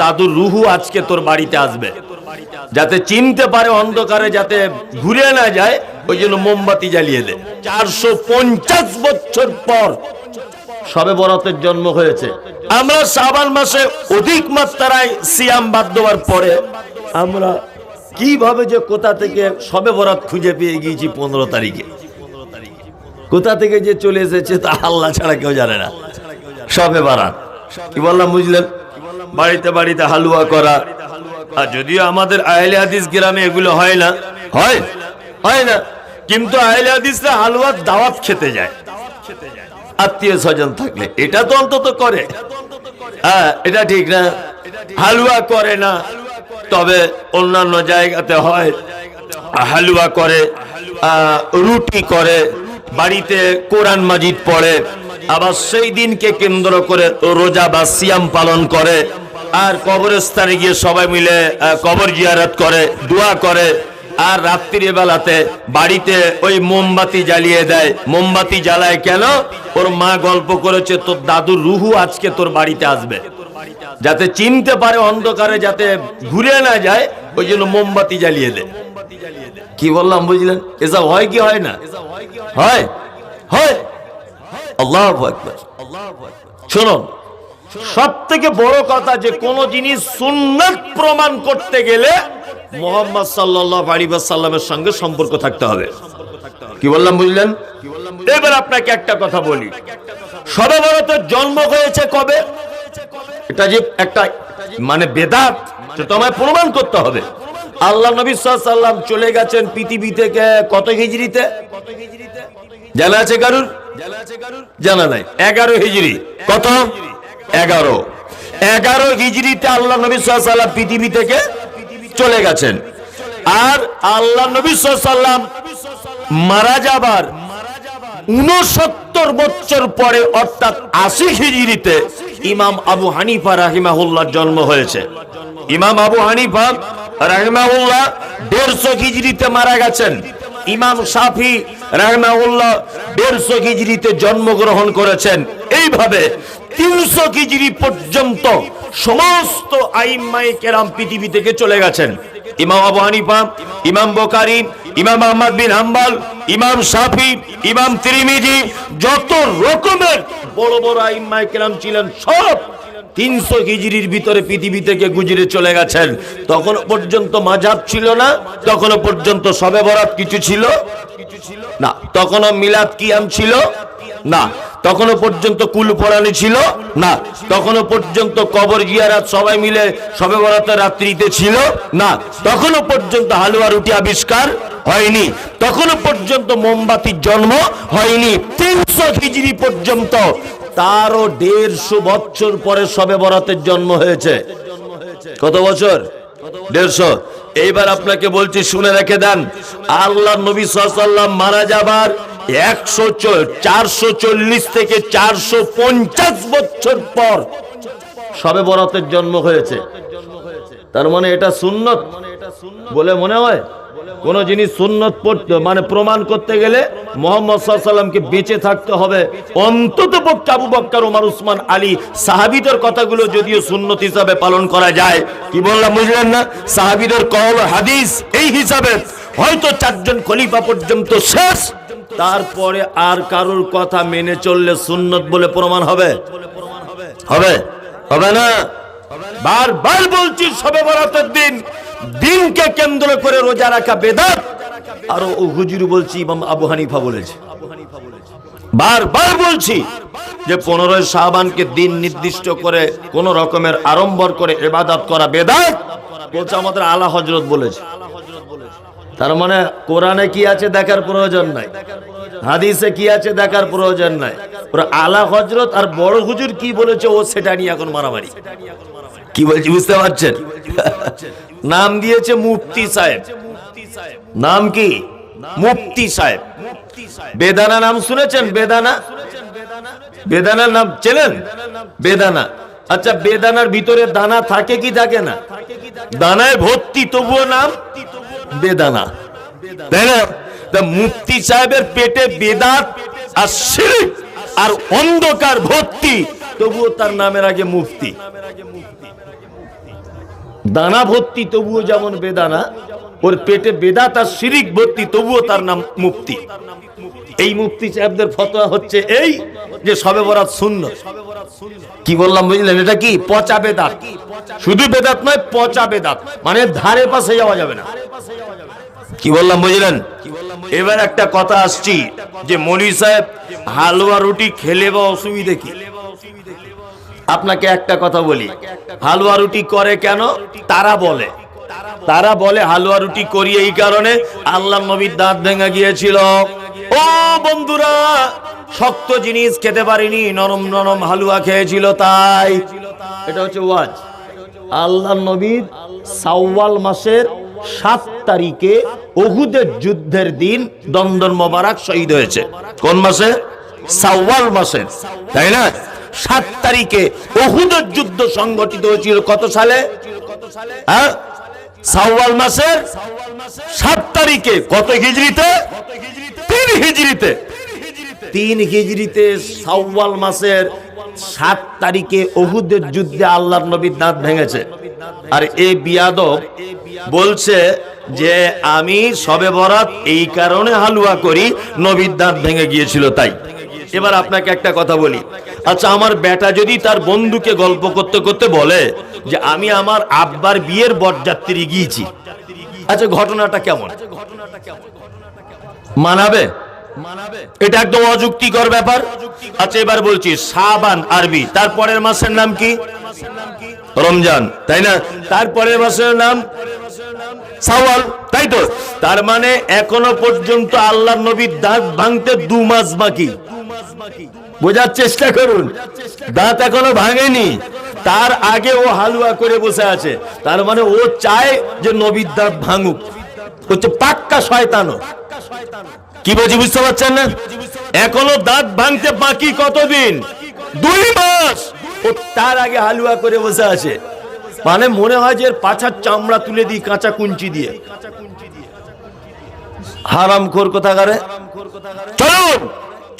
দাদুর রুহু আজকে তোর বাড়িতে আসবে। যাতে চিনতে পারে অন্ধকারে, যাতে ঘুরে না যায়, ওই জন্য মোমবাতি জ্বালিয়ে দে। চারশো পঞ্চাশ বছর পর সবে বরাতের জন্ম হয়েছে। আমরা শ্রাবণ মাসে অধিক মাত্রায় সিয়াম বাদ দেওয়ার পরে আমরা কীভাবে যে কোথা থেকে সবে বরাত খুঁজে পেয়ে গিয়েছি পনেরো তারিখে। কোথা থেকে যে চলে এসেছে তা আল্লাহ ছাড়া কেউ জানে না। সবে বারাত। কি বললাম, বুঝলেন? বাড়িতে বাড়িতে হালুয়া করা। আর যদিও আমাদের আহলে হাদিস গ্রামে এগুলো হয় না, হয় হয় না। কিন্তু আহলে হাদিসরা হালুয়ার দাওয়াত খেতে যায়। আত্মীয় স্বজন থাকলে, এটা তো অন্তত করে। হ্যাঁ এটা ঠিক না। হালুয়া করে না। তবে অন্যান্য জায়গাতে হয়, হালুয়া করে রুটি করে। বাড়িতে কোরআন মাজিদ পড়ে, আবার সেই দিনকে কেন্দ্র করে রোজা বা সিয়াম পালন করে, আর কবরস্থানে গিয়ে সবাই মিলে কবর জিয়ারত করে, দোয়া করে, আর রাত্রির বেলাতে বাড়িতে ওই মোমবাতি জ্বালিয়ে দেয়। মোমবাতি জ্বালায় কেন? ওর মা গল্প করেছে, তোর দাদুর রুহু আজকে তোর বাড়িতে আসবে। যাতে চিনতে পারে অন্ধকারে, যাতে ঘুরে না যায়, ওই জন্য মোমবাতি জ্বালিয়ে দে কি বললাম বুঝলেন? এসব হয় কি হয় না? হয়। হয়। আল্লাহ শুনুন সব থেকে বড় কথা যে কোন জিনিস সুন্নত প্রমাণ করতে গেলে মোহাম্মদ সাল্লাহ আলী সাল্লামের সঙ্গে সম্পর্ক থাকতে হবে। কি বললাম বুঝলেন? এবার আপনাকে একটা কথা বলি। সবে জন্ম হয়েছে কবে? এটা যে একটা মানে বেদাত, সেটা আমায় প্রমাণ করতে হবে। আল্লাহ নবী সাল্লাম চলে গেছেন পৃথিবী থেকে কত হিজড়িতে? জানা আছে কারুর? জানা নাই। এগারো হিজড়ি। কত? এগারো। এগারো হিজড়িতে আল্লাহ নবী সাল্লাম পৃথিবী থেকে চলে গেছেন। আর আল্লাহ নবী সাল্লাম মারা যাবার উনসত্তর বছর পরে, অর্থাৎ আশি হিজড়িতে ইমাম আবু হানিফা রাহিমাহুল্লাহ জন্ম হয়েছে। ইমাম আবু হানিফা রাহিমাহুল্লাহ, দেড়শো হিজড়িতে মারা গেছেন। ইমাম সাফি রাহিমাহুল্লাহ দেড়শো হিজড়িতে জন্মগ্রহণ করেছেন। এইভাবে তিনশো হিজড়ি পর্যন্ত সমস্ত আইম্মাই কেরাম পৃথিবী থেকে চলে গেছেন। ইমাম আবু হানিফা, ইমাম বোকারি ইমাম আহমদ বিন হাম্বাল, ইমাম সাফি ইমাম তিরিমিজি, যত রকমের বড় বড় আইম্মাই কেরাম ছিলেন, সব তিনশো হিজড়ির ভিতরে পৃথিবী থেকে গুজরে চলে গেছেন। তখন পর্যন্ত মাঝাব ছিল না, তখনও পর্যন্ত সবে বরাত কিছু ছিল? না। তখনও মিলাদ কিয়াম ছিল? না। তখনও পর্যন্ত কুল পড়ানি ছিল? না। তখনও পর্যন্ত কবর জিয়ারাত সবাই মিলে সবে বরাতের রাত্রিতে ছিল? না। তখনও পর্যন্ত হালুয়া রুটি আবিষ্কার হয়নি। তখনও পর্যন্ত মোমবাতির জন্ম হয়নি। তিনশো হিজড়ি পর্যন্ত তারও দেড়শো বছর পরে সবে বরাতের জন্ম হয়েছে। কত বছর? দেড়শো। এইবার আপনাকে বলছি, শুনে রেখে দেন, আল্লাহ নবী সাল্লাম মারা যাবার একশো চারশো চল্লিশ থেকে চারশো পঞ্চাশ বছর পর সবে বরাতের জন্ম হয়েছে। তার মানে এটা সুন্নত। বলে মনে হয়, কোন জিনিস সুন্নত পড়তে মানে প্রমাণ করতে গেলে মোহাম্মদ বেঁচে থাকতে হবে। অন্তত পক্ষে আবু বক্কর ওমর উসমান, আলী সাহাবিদের কথাগুলো যদিও সুন্নত হিসাবে পালন করা যায়, কি বললাম বুঝলেন না? সাহাবিদের কল হাদিস এই হিসাবে, হয়তো চারজন খলিফা পর্যন্ত শেষ, তারপরে আর কারোর কথা মেনে চললে সুন্নত বলে প্রমাণ হবে। হবে? হবে না? বারবার বলছি, সবে বরাতের দিন দিনকে কেন্দ্র করে রোজা রাখা বেদাত। আর ও হুজুর বলছি, ইমাম আবু হানিফা বলেছে। বারবার বলছি যে পনেরোই শাহবানকে দিন নির্দিষ্ট করে, কোন রকমের আড়ম্বর করে এবাদত করা বেদাত, বলছে আমাদের আলা হজরত বলেছে। তার মানে কোরআনে কি আছে দেখার প্রয়োজন নাই, হাদিসে কি আছে দেখার প্রয়োজন নাই। ওরা আলা হজরত আর বড় হুজুর কি বলেছে, ও সেটা নিয়ে এখন মারামারি। কি বলছি বুঝতে পারছেন? নাম দিয়েছে মুফতি সাহেব। নাম কি? মুফতি সাহেব। বেদানা নাম শুনেছেন? বেদানা? বেদানার নাম চেনেন? বেদানা। আচ্ছা বেদানার ভিতরে দানা থাকে কি থাকে না? দানায় ভর্তি, তবুও নাম বেদানা। তাই মুফতি সাহেবের পেটে বেদাত আর শিরিক আর অন্ধকার ভর্তি। তবুও তার নামের আগে মুফতি। দানা ভর্তি, তবুও যেমন বেদানা, ওর পেটে বেদা তার শিরিক ভর্তি, তবুও তার নাম মুক্তি এই মুফতি সাহেবদের ফতোয়া হচ্ছে এই যে সবে বরাত শূন্য। কি বললাম, বুঝলেন? এটা কি? পচা বেদাত। শুধু বেদাত নয়, পচা বেদাত। মানে ধারে পাশে যাওয়া যাবে না। কি বললাম, বুঝলেন? এবার একটা কথা আসছি, যে মনি সাহেব হালুয়া রুটি খেলে বা অসুবিধে কি? আপনাকে একটা কথা বলি, হালুয়া রুটি করে কেন? তারা বলে। তারা বলে, হালুয়া রুটি করি এই কারণে আল্লাহ নবীর দাঁত ভেঙে গিয়েছিল। ও বন্ধুরা, শক্ত জিনিস খেতে পারিনি, নরম নরম হালুয়া খেয়েছিল তাই। এটা হচ্ছে ওয়াজ। আল্লাহ নবীর সাওয়াল মাসের সাত তারিখে ওহুদের যুদ্ধের দিন দন্দন মোবারক শহীদ হয়েছে। কোন মাসে? সাওয়াল মাসের তাই না? সাত তারিখে ওহুদের যুদ্ধ সংগঠিত হয়েছিল কত সালে? হ্যাঁ? সাওয়াল মাসের সাত তারিখে। কত হিজড়িতে? তিন হিজড়িতে। তিন হিজড়িতে সাওয়াল মাসের সাত তারিখে অহুদের যুদ্ধে আল্লাহর নবীর দাঁত ভেঙেছে। আর এই বিয়াদব বলছে যে, আমি সবে বরাত এই কারণে হালুয়া করি, নবীর দাঁত ভেঙে গিয়েছিল তাই। এবার আপনাকে একটা কথা বলি। আচ্ছা আমার বেটা যদি তার বন্ধুকে গল্প করতে করতে বলে যে, আমি আমার আব্বার বিয়ের বরযাত্রী গিয়েছি। আচ্ছা ঘটনাটা কেমন? মানাবে? এটা একদম অযুক্তিকর ব্যাপার। আচ্ছা এবার বলছি সাবান আরবি। তারপরের মাসের নাম কি? রমজান, তাই না? তারপরের মাসের নাম সাওয়াল, তাই তো? তার মানে এখনও পর্যন্ত আল্লাহ নবীর দাঁত ভাঙতে দু মাস বাকি। বোঝার চেষ্টা করুন। দাঁত এখনও ভাঙেনি। তার আগে ও হালুয়া করে বসে আছে। তার মানে ও চায় যে নবীর দাঁত ভাঙুক। হচ্ছে পাক্কা শয়তানো কি বলছি বুঝতে পারছেন না? এখনও দাঁত ভাঙতে বাকি কতদিন? দুই মাস। ও তার আগে হালুয়া করে বসে আছে। মানে মনে হয় যে পাছার চামড়া তুলে দিই কাঁচা কুঞ্চি দিয়ে। হারাম খোর কোথাকারে? চলুন।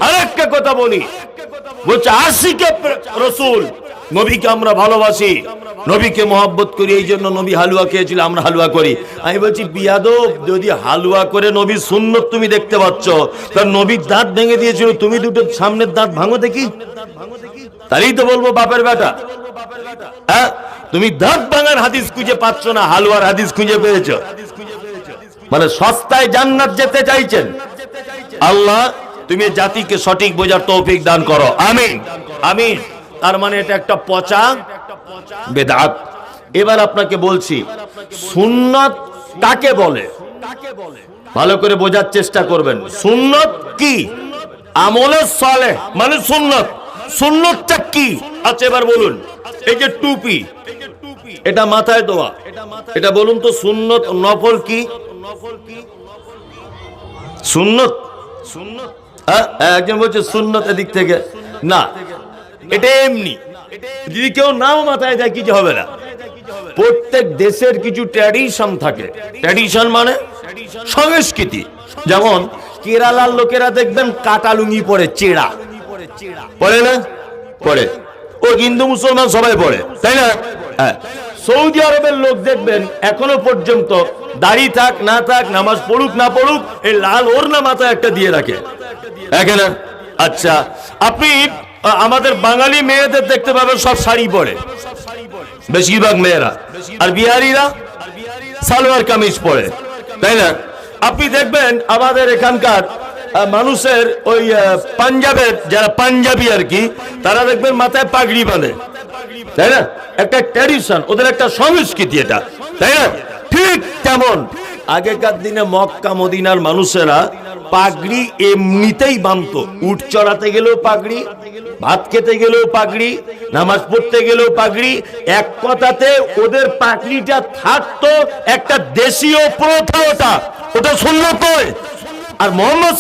আরেকটা কথা বলি। বলছে আশিকে রসুল, নবীকে আমরা ভালোবাসি। নবীকে মহব্বত করি, এই জন্য নবী হালুয়া খেয়েছিল, আমরা হালুয়া করি। আমি বলছি, বিয়াদব, যদি হালুয়া করে নবীর সুন্নত তুমি দেখতে পাচ্ছ, তার নবীর দাঁত ভেঙে দিয়েছিল, তুমি দুটো সামনের দাঁত ভাঙো দেখি। তাহলেই তো বলব বাপের বেটা। হ্যাঁ তুমি দাঁত ভাঙার হাদিস খুঁজে পাচ্ছ না, হালুয়ার হাদিস খুঁজে পেয়েছ। মানে সস্তায় জান্নাত যেতে চাইছেন। আল্লাহ তুমি জাতিকে সঠিক বোঝার তৌফিক দান করো। আমিন। আমিন। তার মানে এটা একটা পচা বেদাত। এবার আপনাকে বলছি, সুন্নত কাকে বলে? ভালো করে বোঝার চেষ্টা করবেন। সুন্নত কি? আমলের সলে মানে সুন্নত। সুন্নতটা কি? আচ্ছা এবার বলুন। এই যে টুপি, এটা মাথায় দেওয়া এটা বলুন তো, সুন্নত নফল কি? সুন্নত সুন্নত হ্যাঁ হ্যাঁ, একজন বলছে সুন্নত এদিক থেকে। না এটা এমনি। যদি কেউ নাও মাথায় দেয় কিছু হবে না। প্রত্যেক দেশের কিছু ট্র্যাডিশন থাকে। ট্র্যাডিশন মানে সংস্কৃতি। যেমন কেরালার লোকেরা দেখবেন কাটা লুঙ্গি পরে চেড়া পরে না? পরে। ও হিন্দু মুসলমান সবাই পড়ে তাই না? হ্যাঁ। সৌদি আরবের লোক দেখবেন এখনও পর্যন্ত দাড়ি থাক, না থাক, নামাজ পড়ুক, না পড়ুক, এই লাল ওড়না মাথায় একটা দিয়ে রাখে। আচ্ছা আপনি আমাদের বাঙালি মেয়েদের দেখতে পাবেন সব শাড়ি পরে। বেশিরভাগ মেয়েরা। আর বিহারিরা? সালোয়ার কামিজ পরে। তাই না? আপনি দেখবেন আমাদের এখানকার মানুষের ওই পাঞ্জাবের, যারা পাঞ্জাবি আর কি, তারা দেখবেন মাথায় পাগড়ি বাঁধে। তাই না? একটা ট্র্যাডিশন ওদের একটা সংস্কৃতি এটা। তাই না? ঠিক তেমন। আগেকার দিনে মক্কা, মদিনার মানুষেরা পাগড়ি এমনিতেই বাঁধত। উঠ চড়াতে গেলেও পাগড়ি, ভাত খেতে গেলেও পাগড়ি, নামাজ পড়তে গেলেও পাগড়ি। এক কথাতে ওদের পাগড়িটা থাকতো একটা দেশীয় প্রথা ওটা। ওটা শূন্য কই আর মোহাম্মদ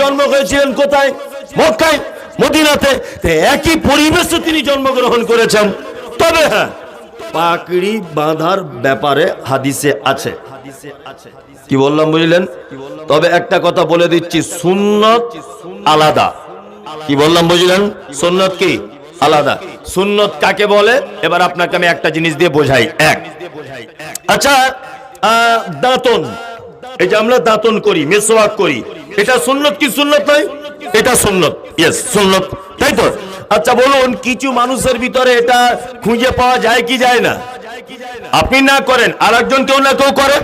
জন্ম হয়েছিলেন কোথায়? মক্কায়, মদিনাতে। একই পরিবেশে তিনি জন্মগ্রহণ করেছেন। তবে হ্যাঁ। পাকড়ি বাঁধার ব্যাপারে হাদিসে আছে। কি বললাম বুঝলেন? তবে একটা কথা বলে দিচ্ছি, সুন্নত আলাদা। কি বললাম বুঝলেন? সুন্নত কি? আলাদা। সুন্নত কাকে বলে? এবার আপনাকে আমি একটা জিনিস দিয়ে বোঝাই। এক। আচ্ছা দাঁতন। এই যে আমরা দাঁতন করি, মেসোয়াক করি। এটা সুন্নত কি সুন্নত নয়? এটা সুন্নত। ইয়েস সুন্নত। তাই তো? আচ্ছা বলুন, কিছু মানুষের ভিতরে এটা খুঁজে পাওয়া যায় কি যায় না? আপনি না করেন আর একজন কেউ না কেউ করে?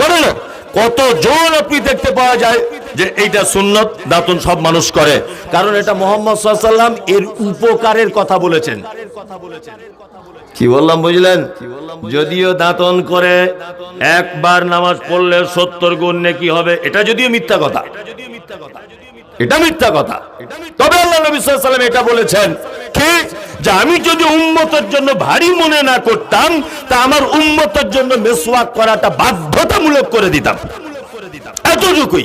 করে না। কতজন আপনি দেখতে পাওয়া যায় যে এইটা সুন্নত, দাতন সব মানুষ করে? কারণ এটা মোহাম্মদ সাল্লাম এর উপকারের কথা বলেছেন। কি বললাম বুঝলেন? যদিও দাঁতন করে একবার নামাজ পড়লে সত্তর গুণ কি হবে, এটা যদিও মিথ্যা কথা। এটা মিথ্যা কথা। তবে আল্লাহ নবী ওয়াসাল্লাম এটা বলেছেন কি? যে আমি যদি উম্মতের জন্য ভারী মনে না করতাম, তা আমার উম্মতের জন্য মেসওয়াক করাটা বাধ্যতামূলক করে দিতাম। এতটুকুই।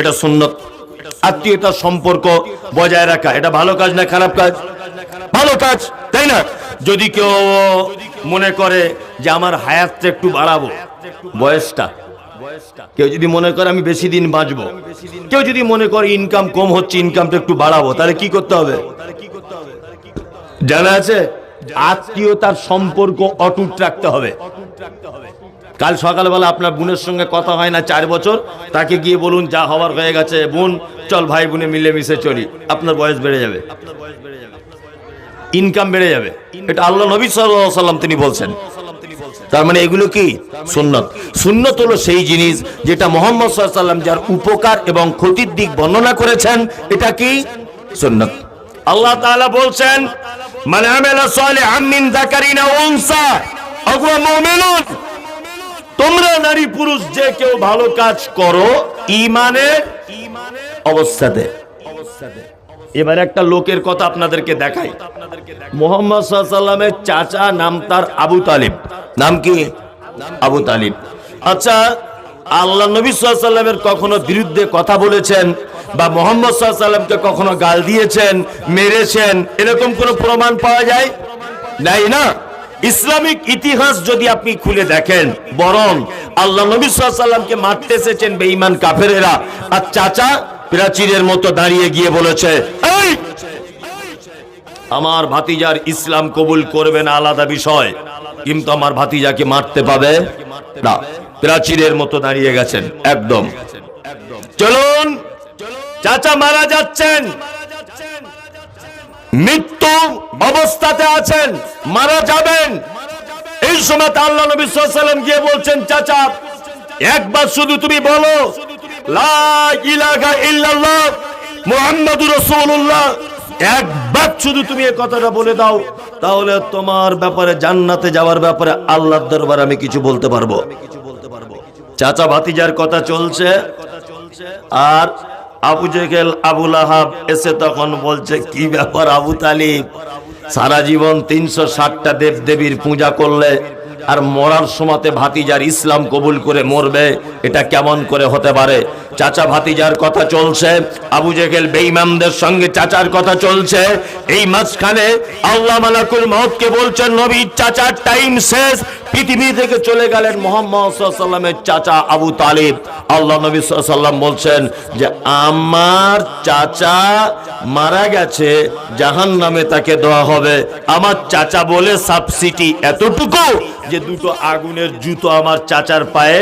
এটা সুন্নত। আত্মীয়তার সম্পর্ক বজায় রাখা, এটা ভালো কাজ না খারাপ কাজ? ভালো কাজ, তাই না? যদি কেউ মনে করে যে আমার হায়াতটা একটু বাড়াবো, বয়সটা, কেউ যদি মনে করে আমি বেশি দিন বাঁচবো, কেউ যদি মনে করে ইনকাম কম হচ্ছে ইনকামটা একটু বাড়াবো, তাহলে কি করতে হবে? জানা আছে? আত্মীয়তার সম্পর্ক অটুট রাখতে হবে। কাল সকালবেলা আপনার বোনের সঙ্গে কথা হয় না চার বছর, তাকে গিয়ে বলুন, যা হওয়ার হয়ে গেছে, বোন, চল ভাই বোনে মিলেমিশে চলি। আপনার বয়স বেড়ে যাবে। ইনকাম বেড়ে যাবে। এটা আল্লাহ নবী সাল্লাম তিনি বলছেন। তার মানে এগুলো কি? সুন্নত। সুন্নত হলো সেই জিনিস যেটা মোহাম্মদ সাল্লাম যার উপকার এবং ক্ষতির দিক বর্ণনা করেছেন। এটা কি? সুন্নত। আল্লাহ তাআলা বলছেন মানে আমেলা মিন যাকারিন আও উনসা মুমিনুন। তোমরা নারী পুরুষ, যে কেউ ভালো কাজ করো, ইমানের অবস্থাতে। এবার একটা লোকের কথা আপনাদেরকে দেখাই। মোহাম্মদ সাল্লামের চাচা নাম তার আবু তালিব। নাম কি? আবু তালিব। আচ্ছা আল্লাহ নবী সাল্লামের কখনো বিরুদ্ধে কথা বলেছেন বা মোহাম্মদ সাল্লামকে কখনো গাল দিয়েছেন, মেরেছেন, এরকম কোনো প্রমাণ পাওয়া যায়? নাই না? ইসলামিক ইতিহাস যদি আপনি খুলে দেখেন, বরং আল্লাহ নবী সাল্লামকে মারতে এসেছেন বেঈমান কাফেরেরা। আর চাচা প্রাচীরের মতো দাঁড়িয়ে গিয়ে বলেছে আমার ভাতিজার ইসলাম কবুল করবে না আলাদা বিষয়। কিন্তু আমার ভাতিজাকে মারতে পাবে? না, প্রাচীরের মতো দাঁড়িয়ে গেছেন, একদম। চলুন, চাচা মারা যাচ্ছেন। মৃত্যু অবস্থাতে আছেন, মারা যাবেন। এই সময় আল্লাহ নবী সাল্লাম গিয়ে বলছেন, চাচা, একবার শুধু তুমি বলো, লা ইলাহা ইল্লাল্লাহ মুহাম্মাদুর রাসূলুল্লাহ। একবার শুধু তুমি এই কথাটা বলে দাও, তাহলে তোমার ব্যাপারে, জান্নাতে যাওয়ার ব্যাপারে আল্লাহর দরবার আমি কিছু বলতে পারব। চাচা ভাতিজার কথা চলছে, আর আবু জেকেল আবুল আহাব এসে তখন বলছে, কি ব্যাপার আবু তালিব? সারা জীবন তিনশো ষাটটা দেব দেবীর পূজা করলে আর মরার সময়তে ভাতিজার ইসলাম কবুল করে মরবে, এটা কেমন করে হতে পারে? চাচা ভাতিজার কথা চলছে, আবু জেহেল বেঈমামদের সঙ্গে চাচার কথা চলছে। এই মাঝখানে আল্লাহ মালাকুল মহৎকে বলছেন নবীর চাচার টাইম শেষ। পৃথিবী থেকে চলে গেলেন মোহাম্মদ সাল্লামের চাচা আবু তালিব। আল্লাহ নবী সাল্লাম বলছেন যে, আমার চাচা মারা গেছে জাহান নামে তাকে দেওয়া হবে। আমার চাচা বলে সাবসিটি এতটুকু যে দুটো আগুনের জুতো আমার চাচার পায়ে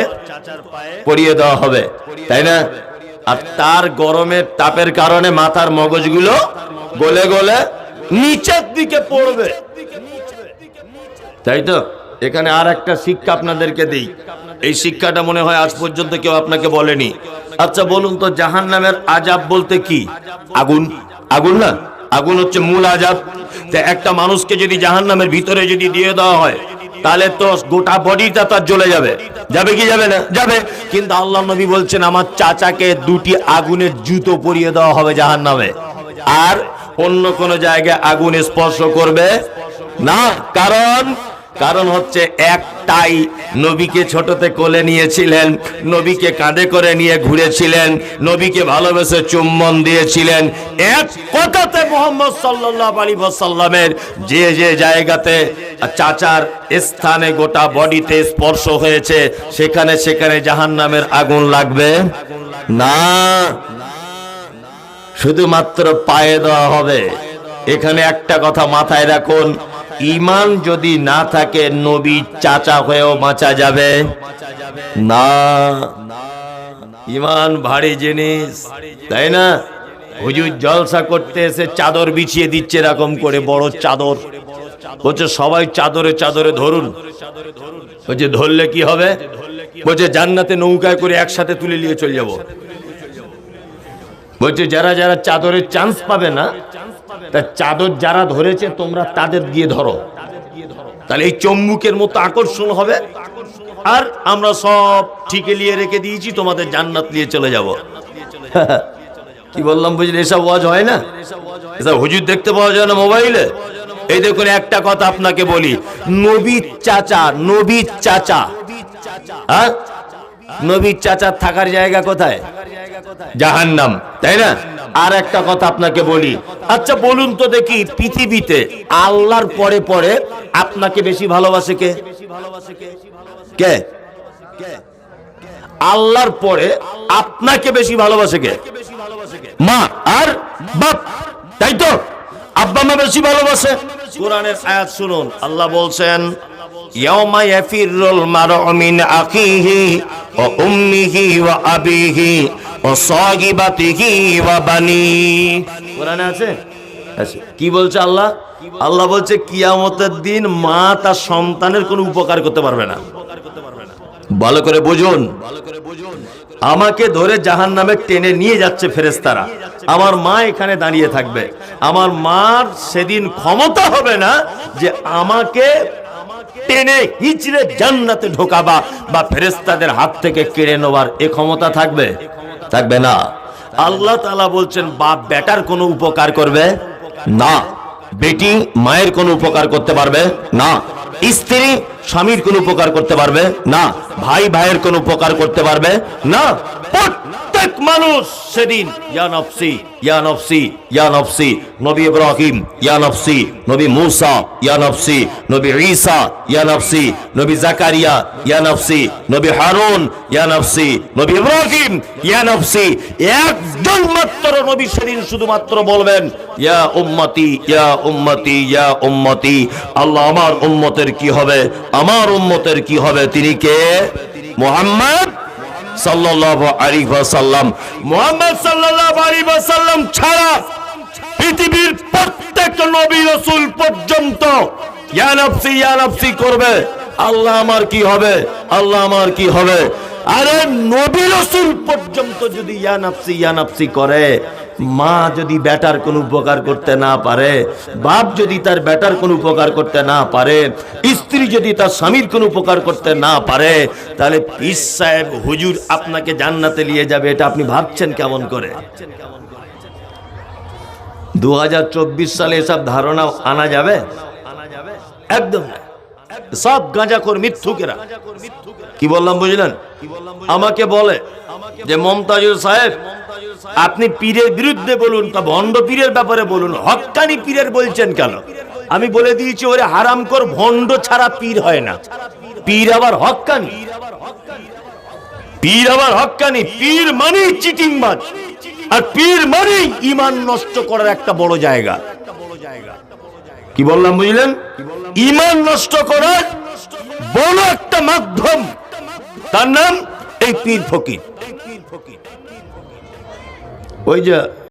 পরিয়ে দেওয়া হবে, তাই না? আর তার গরমের তাপের কারণে মাথার মগজগুলো গলে গলে নিচের দিকে পড়বে। তাই তো? এখানে আর একটা শিক্ষা আপনাদেরকে দিই। এই শিক্ষাটা মনে হয় আজ পর্যন্ত কেউ আপনাকে বলেনি। আচ্ছা বলুন তো জাহান নামের আজাব বলতে কি? আগুন? আগুন না? আগুন হচ্ছে মূল আজাব একটা মানুষকে যদি জাহান নামের ভিতরে যদি দিয়ে দেওয়া হয় তাহলে তো গোটা বডিটা তার জ্বলে যাবে। যাবে কি যাবে না? যাবে। কিন্তু আল্লাহ নবী বলছেন, আমার চাচাকে দুটি আগুনের জুতো পরিয়ে দেওয়া হবে জাহান নামে আর অন্য কোন জায়গায় আগুন স্পর্শ করবে না। কারণ কারণ হচ্ছে একটাই নবীকে ছোটতে কোলে নিয়েছিলেন, নবীকে কাঁধে করে নিয়ে ঘুরেছিলেন, নবীকে ভালোবেসে চুম্বন দিয়েছিলেন। এক কথাতে মোহাম্মদ সাল্লাহ আলী সাল্লামের যে যে জায়গাতে চাচার স্থানে গোটা বডিতে স্পর্শ হয়েছে, সেখানে সেখানে জাহান্নামের আগুন লাগবে? না। শুধুমাত্র পায়ে দেওয়া হবে। এখানে একটা কথা মাথায় রাখুন ইমান যদি না থাকে, নবী চাচা হয়েও বাঁচা যাবে। না, ইমান ভারী জিনিস, তাই না? হুজুর জলসা করতে এসে চাদর বিছিয়ে দিচ্ছে এরকম করে, বড় চাদর। বলছে, সবাই চাদরে চাদরে ধরুন। বলছে, ধরলে কি হবে? বলছে, জান্নাতে নৌকায় করে একসাথে তুলে নিয়ে চলে যাব। বলছে, যারা যারা চাদরের চান্স পাবে না তা চাদর যারা ধরেছে, তোমরা তাদের দিয়ে ধরো। তাহলে এই চম্বুকের মতো আকর্ষণ হবে। আর আমরা সব ঠিকে নিয়ে রেখে দিয়েছি, তোমাদের জান্নাত নিয়ে চলে যাব। কি বললাম, বুঝলি, এসব ওয়াজ হয় না? এসব হুজুর দেখতে পাওয়া যায় না মোবাইলে? এই দেখুন, একটা কথা আপনাকে বলি। নবীর চাচা নবীর চাচা। হ্যাঁ? নবীর চাচা থাকার জায়গা কোথায়? জাহান্নাম, তাই না? আর একটা কথা আপনাকে বলি। আচ্ছা বলুন তো দেখি, পৃথিবীতে আল্লাহর পরে পরে আপনাকে বেশি ভালোবাসে কে? কে? আল্লাহর পরে আপনাকে বেশি ভালোবাসে কে? মা আর বাপ, তাই তো? আব্বা মা বেশি ভালোবাসে। কোরআনের আয়াত শুনুন, আল্লাহ বলছেন, ইয়াউমা ইয়াফিরুল মারউ মিন আখিহি ওয়া উম্মিহি ওয়া আবিহি ওয়া সাহিবাতিহি ওয়া বানি। কোরআনে আছে? আছে। কি বলছে আল্লাহ? আল্লাহ বলছে, কিয়ামতের দিন মা তার সন্তানের কোনো উপকার করতে পারবে না। ভালো করে বুঝুন। আমাকে ধরে জাহান নামে টেনে নিয়ে যাচ্ছে ফেরেস্তারা আমার মা এখানে দাঁড়িয়ে থাকবে। আমার মার সেদিন ক্ষমতা হবে না যে আমাকে টেনে হিচড়ে জান্নাতে ঢোকাবা বা ফেরেস্তাদের হাত থেকে কেড়ে নেওয়ার এ ক্ষমতা থাকবে। থাকবে না। আল্লাহ তালা বলছেন, বাপ বেটার কোনো উপকার করবে? না। বেটি মায়ের কোনো উপকার করতে পারবে? না। স্ত্রী স্বামীর কোনো উপকার করতে পারবে? না। ভাই ভাইয়ের কোনো উপকার করতে পারবে? না। প্রত্যেক মানুষ সেদিন, ইয়া নফসি ইয়া নফসি ইয়া নফসি, নবী ইব্রাহিম, ইয়া নফসি, নবী মূসা, ইয়া নফসি, নবী ঈসা, ইয়া নফসি, নবী জাকারিয়া, ইয়া নফসি, নবী হারুন, ইয়া নফসি, নবী ইব্রাহিম, ইয়া নফসি। একজন মাত্র নবী সেদিন শুধুমাত্র বলবেন, ইয়া উম্মতি ইয়া উম্মতি ইয়া উম্মতি, আল্লাহ আমার উম্মতের কি হবে? আমার উম্মতের কি হবে? তিনি কে? মুহাম্মদ সাল্লাল্লাহু আলাইহি ওয়াসাল্লাম। মুহাম্মদ সাল্লাল্লাহু আলাইহি ওয়াসাল্লাম ছাড়া পৃথিবীর প্রত্যেক নবী রাসূল পর্যন্ত ইয়া নফসি ইয়া নফসি করবে। আল্লাহ আমার কি হবে? আল্লাহ আমার কি হবে? আরে নবী রাসূল পর্যন্ত যদি ইয়া নফসি ইয়া নফসি করে মা যদি বেটার কোনো উপকার করতে না পারে, বাপ যদি তার বেটার কোনো উপকার করতে না পারে, স্ত্রী যদি তার স্বামীর কোনো উপকার করতে না পারে, তাহলে পীর সাহেব, হুজুর আপনাকে জান্নাতে নিয়ে যাবে, এটা আপনি ভাবছেন কেমন করে? দু হাজার চব্বিশ সালে এসব ধারণা আনা যাবে? একদম না। সব গাঁজাখোর মিথ্যুকেরা। কি বললাম বুঝলেন? আমাকে বলে যে মমতাজুল সাহেব আপনি পীরের বিরুদ্ধে বলুন তা ভণ্ড পীরের ব্যাপারে বলুন হক্কানি পীরের বলছেন কেন? আমি বলে দিয়েছি, ওরে হারাম কর, ভণ্ড ছাড়া পীর হয় না। পীর আবার হক্কানি পীর আবার হক্কানি পীর মানেই চিটিংবাজ। আর পীর মানেই ইমান নষ্ট করার একটা বড় জায়গা। কি বললাম, বুঝলেন? ইমান নষ্ট করার বড় একটা মাধ্যম। তার নাম এই পীর ফকির। ওই যে